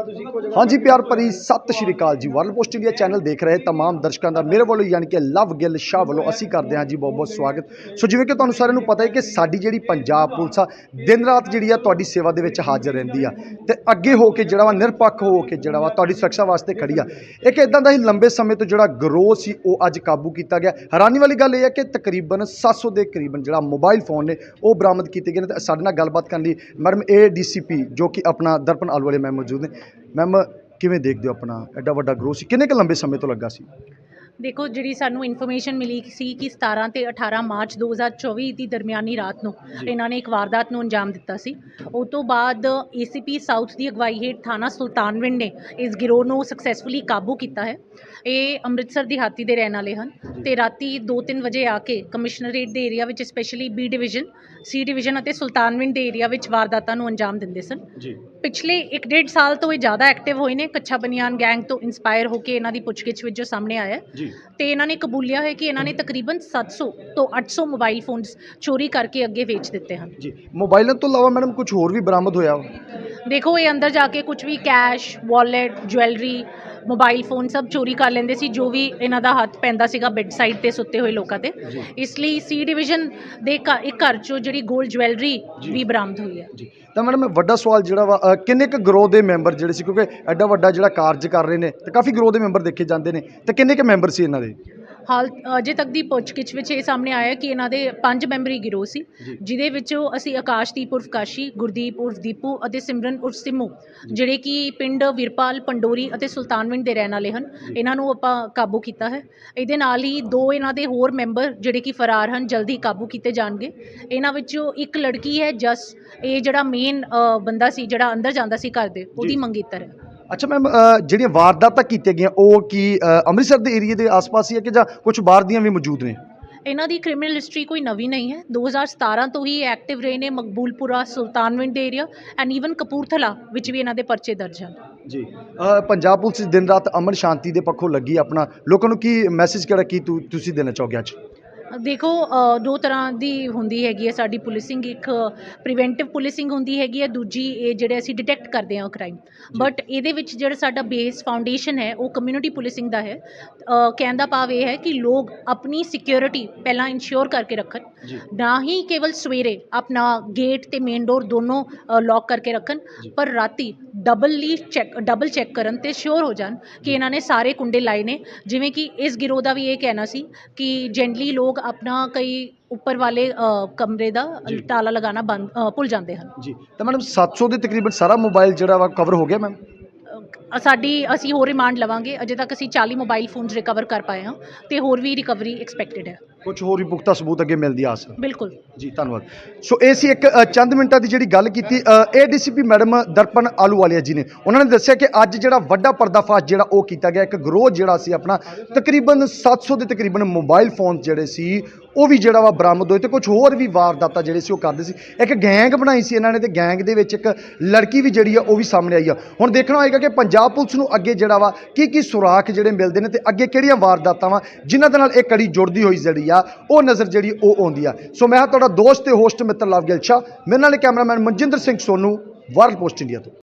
ਹਾਂਜੀ ਪਿਆਰ ਭਰੀ ਸਤਿ ਸ਼੍ਰੀ ਅਕਾਲ ਜੀ ਵਰਲਡ ਪੋਸਟ ਇੰਡੀਆ ਚੈਨਲ ਦੇਖ ਰਹੇ तमाम ਦਰਸ਼ਕਾਂ ਦਾ ਮੇਰੇ ਵੱਲੋਂ ਯਾਨੀ ਕਿ ਲਵ ਗਿੱਲ ਸ਼ਾਹ ਵੱਲੋਂ ਅਸੀਂ ਕਰਦੇ ਹਾਂ ਜੀ ਬਹੁਤ ਬਹੁਤ ਸਵਾਗਤ ਸੋ ਜਿਵੇਂ ਕਿ ਤੁਹਾਨੂੰ ਸਾਰਿਆਂ ਨੂੰ ਪਤਾ ਹੈ ਕਿ ਸਾਡੀ ਜਿਹੜੀ ਪੰਜਾਬ ਪੁਲਿਸ ਆ ਦਿਨ ਰਾਤ ਜਿਹੜੀ ਆ ਤੁਹਾਡੀ ਸੇਵਾ ਦੇ ਵਿੱਚ ਹਾਜ਼ਰ ਰਹਿੰਦੀ ਆ ਤੇ ਅੱਗੇ ਹੋ ਕੇ ਜਿਹੜਾ ਵਾ ਨਿਰਪੱਖ ਹੋ ਕੇ ਜਿਹੜਾ ਵਾ ਤੁਹਾਡੀ ਸੁਰੱਖਿਆ ਵਾਸਤੇ ਖੜੀ ਆ ਇੱਕ ਇਦਾਂ ਦਾ ਹੀ ਲੰਬੇ ਸਮੇਂ ਤੋਂ ਜਿਹੜਾ ਗਰੋਹ ਸੀ ਉਹ ਅੱਜ ਕਾਬੂ ਕੀਤਾ ਗਿਆ ਹੈਰਾਨੀ ਵਾਲੀ ਗੱਲ ਇਹ ਹੈ ਕਿ ਤਕਰੀਬਨ 700 ਦੇ ਕਰੀਬਨ ਜਿਹੜਾ ਮੋਬਾਈਲ ਫੋਨ ਨੇ ਉਹ ਬਰਾਮਦ ਕੀਤੇ ਗਏ ਨੇ ਤੇ ਸਾਡੇ ਨਾਲ ਗੱਲਬਾਤ ਕਰਨ ਲਈ ਮੈਡਮ ਏਡੀਸੀਪੀ ਜੋ ਕਿ ਆਪਣਾ ਦਰਪਣ ਆਲੂ ਵਾਲੇ ਮੈਮ ਮੌਜੂਦ ਨੇ ਮੈਮ ਕਿਵੇਂ ਦੇਖਦੇ ਹੋ ਆਪਣਾ? ਐਡਾ ਵੱਡਾ ਗਰੋਹ ਸੀ। ਕਿੰਨੇ ਕੁ ਲੰਬੇ ਸਮੇਂ ਤੋਂ ਲੱਗਾ ਸੀ? ਦੇਖੋ ਜਿਹੜੀ ਸਾਨੂੰ ਇਨਫੋਰਮੇਸ਼ਨ ਮਿਲੀ ਸੀ ਕਿ 17 ਤੇ 18 ਮਾਰਚ 2024 ਦੀ ਦਰਮਿਆਨੀ ਰਾਤ ਨੂੰ ਇਹਨਾਂ ਨੇ ਇੱਕ ਵਾਰਦਾਤ ਨੂੰ ਅੰਜਾਮ ਦਿੱਤਾ ਸੀ। ਉਸ ਤੋਂ ਬਾਅਦ ਏਸੀਪੀ ਸਾਊਥ ਦੀ ਅਗਵਾਈ ਹੇਠ ਥਾਣਾ ਸੁਲਤਾਨਵਿੰਡ ਨੇ ਇਸ ਗਿਰੋਹ ਨੂੰ ਸਕਸੈਸਫੁਲੀ ਕਾਬੂ ਕੀਤਾ ਹੈ। ਇਹ ਅੰਮ੍ਰਿਤਸਰ ਦੀ ਹਾਤੀ ਦੇ ਰਹਿਣ ਵਾਲੇ ਹਨ ਤੇ ਰਾਤੀ 2-3 ਵਜੇ ਆ ਕੇ ਕਮਿਸ਼ਨਰੇਟ ਦੇ ਏਰੀਆ ਵਿੱਚ specially B division C division ਅਤੇ ਸੁਲਤਾਨਵਿੰਡ ਦੇ ਏਰੀਆ ਵਿੱਚ ਵਾਰਦਾਤਾਂ ਨੂੰ ਅੰਜਾਮ ਦਿੰਦੇ ਸਨ। ਜੀ। ਪਿਛਲੇ 1.5 ਸਾਲ ਤੋਂ ਇਹ ਜ਼ਿਆਦਾ ਐਕਟਿਵ ਹੋਏ ਨੇ ਕੱਛਾ ਬਨੀਆਨ ਗੈਂਗ ਤੋਂ ਇਨਸਪਾਇਰ ਹੋ ਕੇ ਇਹਨਾਂ ਦੀ ਪੁੱਛਗਿੱਛ ਵਿੱਚ ਜੋ ਸਾਹਮਣੇ ਆਇਆ ਹੈ। ਤੇ ਇਹਨਾਂ ਨੇ ਕਬੂਲਿਆ ਹੈ ਕਿ ਇਹਨਾਂ ਨੇ ਤਕਰੀਬਨ 700 ਤੋਂ 800 ਮੋਬਾਈਲ ਫੋਨਸ ਚੋਰੀ ਕਰਕੇ ਅੱਗੇ ਵੇਚ ਦਿੱਤੇ ਹਨ। ਜੀ। ਮੋਬਾਈਲਾਂ ਤੋਂ ਇਲਾਵਾ ਮੈਡਮ ਕੁਝ ਹੋਰ ਵੀ ਬਰਾਮਦ ਹੋਇਆ? ਵਾ? ਦੇਖੋ ਇਹ ਅੰਦਰ ਜਾ ਕੇ ਕੁਝ ਵੀ cash vault jewellery mobile phone ਸਭ ਚੋਰੀ ਕਰ ਲੈਂਦੇ ਸੀ ਜੋ ਵੀ ਇਹਨਾਂ ਦਾ ਹੱਥ ਪੈਂਦਾ ਸੀਗਾ ਬੈੱਡ ਸਾਈਡ ਤੇ ਸੁੱਤੇ ਹੋਏ ਲੋਕਾਂ ਤੇ। ਇਸ ਲਈ ਸੀ ਡਿਵੀਜ਼ਨ ਦੇ ਘ- ਇੱਕ ਘਰ ਚੋਂ ਜਿਹੜੀ 골ਡ ਜੁਐਲਰੀ। ਵੀ ਬਰਾਮਦ ਹੋਈ ਹੈ। ਜੀ। ਤਾਂ ਮੈਡਮ, ਵੱਡਾ ਸਵਾਲ ਜਿਹੜਾ ਵਾ ਕਿੰਨੇ ਕੁ ਗਰੋਹ ਦੇ ਮੈਂਬਰ ਜਿਹੜੇ ਸੀ? ਕਿਉਂਕਿ ਐਡਾ ਵੱਡਾ ਜਿਹੜਾ ਕਾਰਜ ਕਰ ਰਹੇ ਨੇ, ਤੇ ਕਾਫੀ ਗਰੋਹ ਦੇ ਮੈਂਬਰ ਦੇਖੇ ਜਾਂਦੇ ਨੇ, ਤੇ ਕਿੰਨੇ ਕੁ ਮੈਂਬਰ ਸੀ ਇਹਨਾਂ ਦੇ? ਹਾਲ ਅਜੇ ਤੱਕ ਦੀ ਪੁੱਛਗਿੱਛ ਵਿੱਚ ਇਹ ਸਾਹਮਣੇ ਆਇਆ ਕਿ ਇਹਨਾਂ ਦੇ ਪੰਜ ਮੈਂਬਰੀ ਗਿਰੋਹ ਸੀ। ਜਿਹਦੇ ਵਿੱਚੋਂ ਅਸੀਂ ਆਕਾਸ਼ਦੀਪ ਉਰਫ ਕਾਸ਼ੀ ਗੁਰਦੀਪ ਉਰਫ ਦੀਪੂ ਅਤੇ ਸਿਮਰਨ ਉਰਫ ਸਿੰਮੂ ਜਿਹੜੇ ਕਿ ਪਿੰਡ ਵਿਰਪਾਲ ਪੰਡੋਰੀ ਅਤੇ ਸੁਲਤਾਨਵਿੰਡ ਦੇ ਰਹਿਣ ਵਾਲੇ ਹਨ। ਇਹਨਾਂ ਨੂੰ ਆਪਾਂ ਕਾਬੂ ਕੀਤਾ ਹੈ। ਇਹਦੇ ਨਾਲ ਹੀ ਦੋ ਇਹਨਾਂ ਦੇ ਹੋਰ ਮੈਂਬਰ ਜਿਹੜੇ ਕਿ ਫਰਾਰ ਹਨ ਜਲਦੀ ਕਾਬੂ ਕੀਤੇ ਜਾਣਗੇ। ਇਹਨਾਂ ਵਿੱਚੋਂ ਇੱਕ ਲੜਕੀ ਹੈ ਜਸ ਇਹ ਜਿਹੜਾ ਮੇਨ ਬੰਦਾ ਸੀ ਜਿਹੜਾ ਅੰਦਰ ਜਾਂਦਾ ਸੀ ਘਰ ਦੇ ਉਹਦੀ। ਮੰਗੇਤਰ ਹੈ। ਅੱਛਾ ਮੈਮ ਜਿਹੜੀਆਂ ਵਾਰਦਾਤਾਂ ਕੀਤੀਆਂ ਗਈਆਂ ਉਹ ਕੀ ਅੰਮ੍ਰਿਤਸਰ ਦੇ ਏਰੀਆ ਦੇ ਆਸ-ਪਾਸ ਹੀ ਹੈ ਕਿ ਜਾਂ ਕੁਝ ਬਾਹਰ ਦੀਆਂ ਵੀ ਮੌਜੂਦ ਨੇ? ਇਹਨਾਂ ਦੀ ਕ੍ਰਿਮੀਨਲ ਹਿਸਟਰੀ ਕੋਈ ਨਵੀਂ ਨਹੀਂ ਹੈ। 2017 ਤੋਂ ਹੀ ਐਕਟਿਵ ਰਹੇ ਨੇ ਮਕਬੂਲਪੁਰਾ ਸੁਲਤਾਨਵਿੰਡ ਦੇ ਏਰੀਆ ਐਂਡ ਈਵਨ ਕਪੂਰਥਲਾ ਵਿੱਚ ਵੀ ਇਹਨਾਂ ਦੇ ਪਰਚੇ ਦਰਜ ਹਨ। ਜੀ। ਪੰਜਾਬ ਪੁਲਿਸ ਦਿਨ ਰਾਤ ਅਮਨ ਸ਼ਾਂਤੀ ਦੇ ਪੱਖੋਂ ਲੱਗੀ ਆਪਣਾ। ਲੋਕਾਂ ਨੂੰ ਕੀ ਮੈਸੇਜ ਕਿਹੜਾ ਕੀ ਤੁਸੀਂ ਦੇਣਾ ਚਾਹੋਗੇ ਅੱਜ? ਦੇਖੋ ਦੋ ਤਰ੍ਹਾਂ ਦੀ ਹੁੰਦੀ ਹੈਗੀ ਹੈ ਸਾਡੀ ਪੁਲਿਸਿੰਗ। ਇੱਕ ਪ੍ਰੀਵੈਂਟਿਵ ਪੁਲਿਸਿੰਗ ਹੁੰਦੀ ਹੈਗੀ ਹੈ ਦੂਜੀ ਇਹ ਜਿਹੜੇ ਅਸੀਂ ਡਿਟੈਕਟ ਕਰਦੇ ਹਾਂ ਕ੍ਰਾਈਮ ਬਟ ਇਹਦੇ ਵਿੱਚ ਜਿਹੜਾ ਸਾਡਾ ਬੇਸ ਫਾਊਂਡੇਸ਼ਨ ਹੈ ਉਹ ਕਮਿਊਨਿਟੀ ਪੁਲਿਸਿੰਗ ਦਾ ਹੈ। ਕਹਿਣ ਦਾ ਭਾਵ ਇਹ ਹੈ ਕਿ ਲੋਕ ਆਪਣੀ ਸਿਕਿਉਰਿਟੀ ਪਹਿਲਾਂ ਇਨਸ਼ੋਰ ਕਰਕੇ ਰੱਖਣ। ਨਾ ਹੀ ਕੇਵਲ ਸਵੇਰੇ ਆਪਣਾ ਗੇਟ ਤੇ ਮੇਨ ਡੋਰ ਦੋਨੋਂ ਲੌਕ ਕਰਕੇ ਰੱਖਣ। ਪਰ ਰਾਤੀ ਡਬਲਲੀ ਚੈੱਕ ਡਬਲ ਚੈੱਕ ਕਰਨ ਤੇ ਸ਼ੋਰ ਹੋ ਜਾਣ ਕਿ ਇਹਨਾਂ ਨੇ ਸਾਰੇ ਕੁੰਡੇ ਲਾਏ ਨੇ। ਜਿਵੇਂ ਕਿ ਇਸ ਗਿਰੋਹ ਦਾ ਵੀ ਇਹ ਕਹਿਣਾ ਸੀ ਕਿ ਜੈਂਟਲੀ ਲੋਕ ਆਪਣਾ ਕਈ ਉੱਪਰ ਵਾਲੇ ਅ, ਕਮਰੇ ਦਾ ਜੀ। ਤਾਲਾ ਲਗਾਉਣਾ ਬੰਦ ਅ, ਭੁੱਲ ਜਾਂਦੇ ਹਨ। ਜੀ। ਤਾਂ ਮੈਡਮ 700 ਦੇ ਤਕਰੀਬਨ ਸਾਰਾ ਮੋਬਾਈਲ ਜਿਹੜਾ ਵਾ ਕਵਰ ਹੋ ਗਿਆ ਮੈਮ? ਸਾਡੀ ਅਸੀਂ ਹੋਰ ਰਿਮਾਂਡ ਲਵਾਂਗੇ ਅਜੇ ਤੱਕ ਅਸੀਂ 40 ਮੋਬਾਈਲ ਫੋਨਸ ਰਿਕਵਰ ਕਰ ਪਾਏ ਹਾਂ ਤੇ ਹੋਰ ਵੀ ਰਿਕਵਰੀ ਐਕਸਪੈਕਟਡ ਹੈ। ਕੁਝ ਹੋਰ ਵੀ ਪੁਖਤਾ ਸਬੂਤ ਅੱਗੇ ਮਿਲਦੀ ਆਸ? ਬਿਲਕੁਲ। ਜੀ ਧੰਨਵਾਦ। ਸੋ ਇਹ ਸੀ ਇੱਕ ਅ, ਚੰਦ ਮਿੰਟਾਂ ਦੀ ਜਿਹੜੀ ਗੱਲ ਕੀਤੀ ਏਡੀਸੀਪੀ ਮੈਡਮ ਦਰਪਨ ਆਲੂਵਾਲੀਆ ਜੀ ਨੇ। ਉਹਨਾਂ ਨੇ ਦੱਸਿਆ ਕਿ ਅੱਜ ਜਿਹੜਾ ਵੱਡਾ ਪਰਦਾਫਾਸ਼ ਜਿਹੜਾ ਉਹ ਕੀਤਾ ਗਿਆ ਇੱਕ ਗਰੋਹ ਜਿਹੜਾ ਸੀ ਆਪਣਾ ਤਕਰੀਬਨ 700 ਦੇ ਤਕਰੀਬਨ ਮੋਬਾਈਲ ਫੋਨ ਜਿਹੜੇ ਸੀ ਉਹ ਵੀ ਜਿਹੜਾ ਵਾ ਬਰਾਮਦ ਹੋਏ ਤੇ ਕੁਝ ਹੋਰ ਵੀ ਵਾਰਦਾਤਾਂ ਜਿਹੜੇ ਸੀ ਉਹ ਕਰਦੇ ਸੀ। ਇੱਕ ਗੈਂਗ ਬਣਾਈ ਸੀ ਇਹਨਾਂ ਨੇ ਤੇ ਗੈਂਗ ਦੇ ਵਿੱਚ ਇੱਕ ਲੜਕੀ ਵੀ ਜਿਹੜੀ ਆ, ਉਹ ਵੀ ਸਾਹਮਣੇ ਆਈ ਆ। ਹੁਣ ਦੇਖਣਾ ਹੋਏਗਾ ਕਿ ਪੰਜਾਬ ਪੁਲਿਸ ਨੂੰ ਅੱਗੇ ਜਿਹੜਾ ਵਾ ਕੀ ਕੀ ਸੁਰਾਖ ਜਿਹੜੇ ਮਿਲਦੇ ਨੇ ਤੇ ਅੱਗੇ ਕਿਹੜੀਆਂ ਵਾਰਦਾਤਾਂ ਵਾ, ਜਿਨ੍ਹਾਂ ਦੇ ਨਾਲ ਇਹ ਕੜੀ ਜੁੜਦੀ ਹੋਈ ਜਿਹੜੀ ਆ, ਉਹ ਨਜ਼ਰ ਜਿਹੜੀ ਉਹ ਆਉਂਦੀ ਆ। ਸੋ ਮੈਂ ਤੁਹਾਡਾ ਦੋਸਤ ਤੇ ਹੋਸਟ ਮਿੱਤਰ ਲਵਗਿਲ ਸ਼ਾਹ। ਮੇਰੇ ਨਾਲ cameraman Manjinder Singh Sonu, World Post India ਤੋਂ।